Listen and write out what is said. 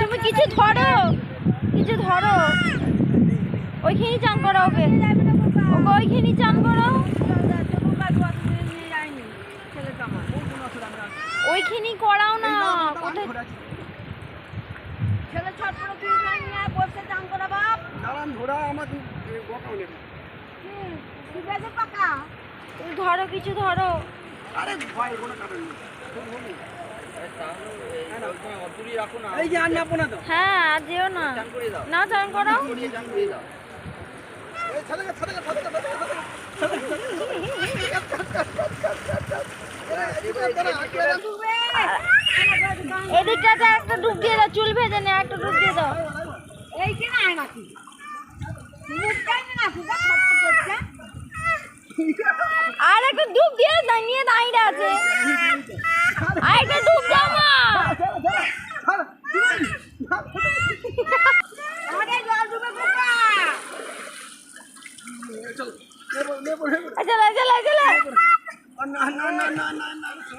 তুমি কিছু ধরো। কিছু ধরো। ওইখানে চান করো ওকে ওকে ওইখানে চান করো। ওইখানে করাও না। ছেলে তুই বসে চান করা বাপ। দাঁড়ান ঘোড়া আমার ঠিক আছে পাকা তুমি ধরো কিছু ধরো। আরে ভয় কোনো কারণ হ্যাঁ আর যেও না। চান করো। এদিকটাতে একটা ডুব দিয়ে দাও চুল ভেজে নে একটা ডুব দিয়ে দাও। এই যে না নাকি? মুখটাই না चलो चलो चलो चलो ना ना ना ना ना